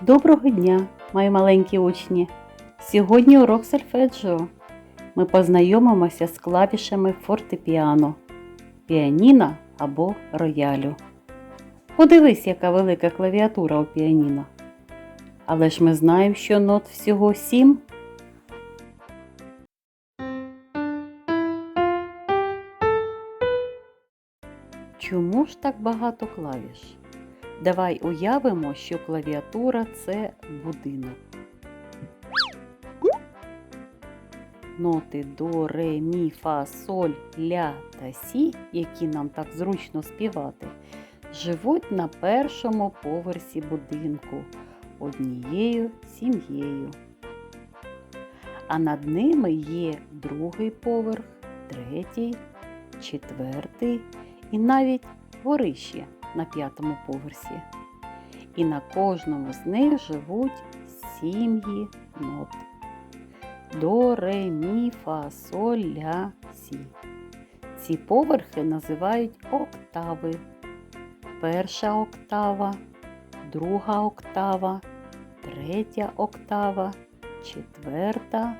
Доброго дня, мої маленькі учні! Сьогодні урок сольфеджіо. Ми познайомимося з клавішами фортепіано, піаніно або роялю. Подивись, яка велика клавіатура у піаніно. Але ж ми знаємо, що нот всього сім. Чому ж так багато клавіш? Давай уявимо, що клавіатура це будинок. Ноти до, ре, мі, фа, соль, ля та сі, які нам так зручно співати, живуть на першому поверсі будинку однією сім'єю. А над ними є другий поверх, третій, четвертий і навіть горище на п'ятому поверсі. І на кожному з них живуть сім'ї нот. До, ре, мі, фа, соль, ля, сі. Ці поверхи називають октави. Перша октава, друга октава, третя октава, четверта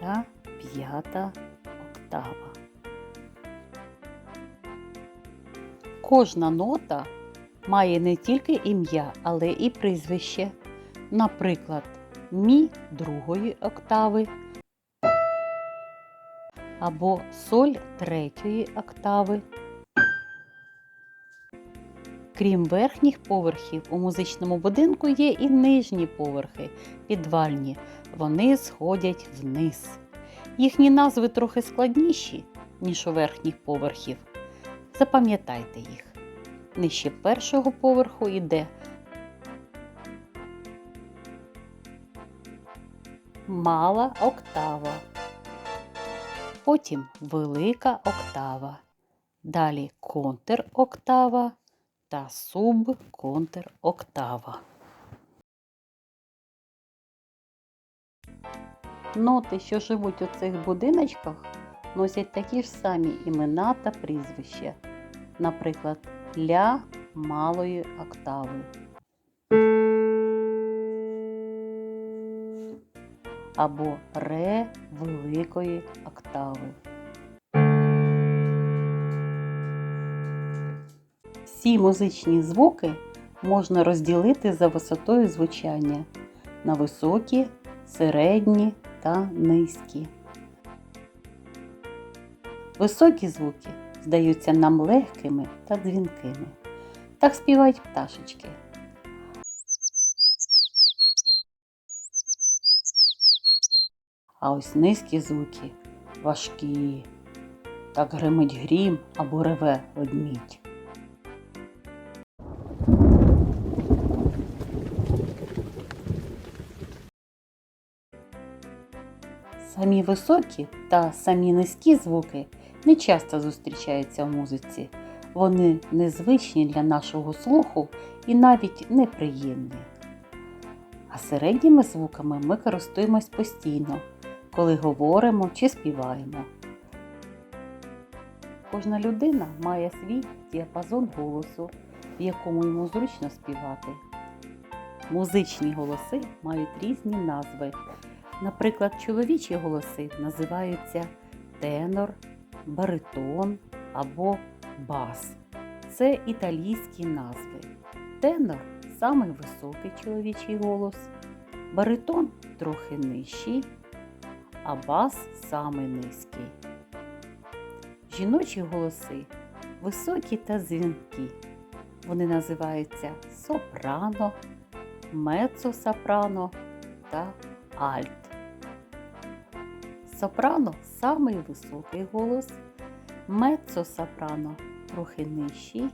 та п'ята октава. Кожна нота має не тільки ім'я, але і прізвище. Наприклад, мі другої октави або соль третьої октави. Крім верхніх поверхів, у музичному будинку є і нижні поверхи, підвальні. Вони сходять вниз. Їхні назви трохи складніші, ніж у верхніх поверхів. Запам'ятайте їх. Нижче першого поверху йде мала октава, потім велика октава, далі контр-октава та суб-контр-октава. Ноти, що живуть у цих будиночках, носять такі ж самі імена та прізвища. Наприклад, ля малої октави. Або ре великої октави. Всі музичні звуки можна розділити за висотою звучання на високі, середні та низькі. Високі звуки здаються нам легкими та дзвінкими. Так співають пташечки. А ось низькі звуки важкі. Так гримить грім або реве ведмідь. Самі високі та самі низькі звуки не часто зустрічаються в музиці. Вони незвичні для нашого слуху і навіть неприємні. А середніми звуками ми користуємось постійно, коли говоримо чи співаємо. Кожна людина має свій діапазон голосу, в якому йому зручно співати. Музичні голоси мають різні назви. Наприклад, чоловічі голоси називаються тенор, баритон або бас. Це італійські назви. Тенор самий високий чоловічий голос, баритон трохи нижчий, а бас самий низький. Жіночі голоси високі та дзвінкі. Вони називаються сопрано, меццо-сопрано та альт. Сопрано самий високий голос, меццо-сопрано трохи нижчий,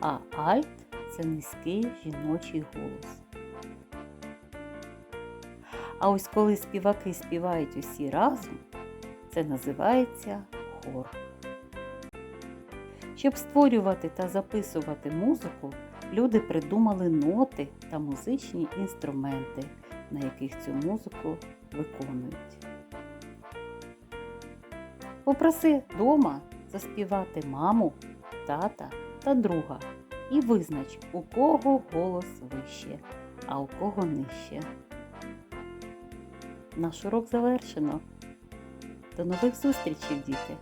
а альт це низький жіночий голос. А ось коли співаки співають усі разом, це називається хор. Щоб створювати та записувати музику, люди придумали ноти та музичні інструменти, на яких цю музику виконують. Попроси вдома заспівати маму, тата та друга. і визнач, у кого голос вище, а у кого нижче. Наш урок завершено. До нових зустрічей, діти!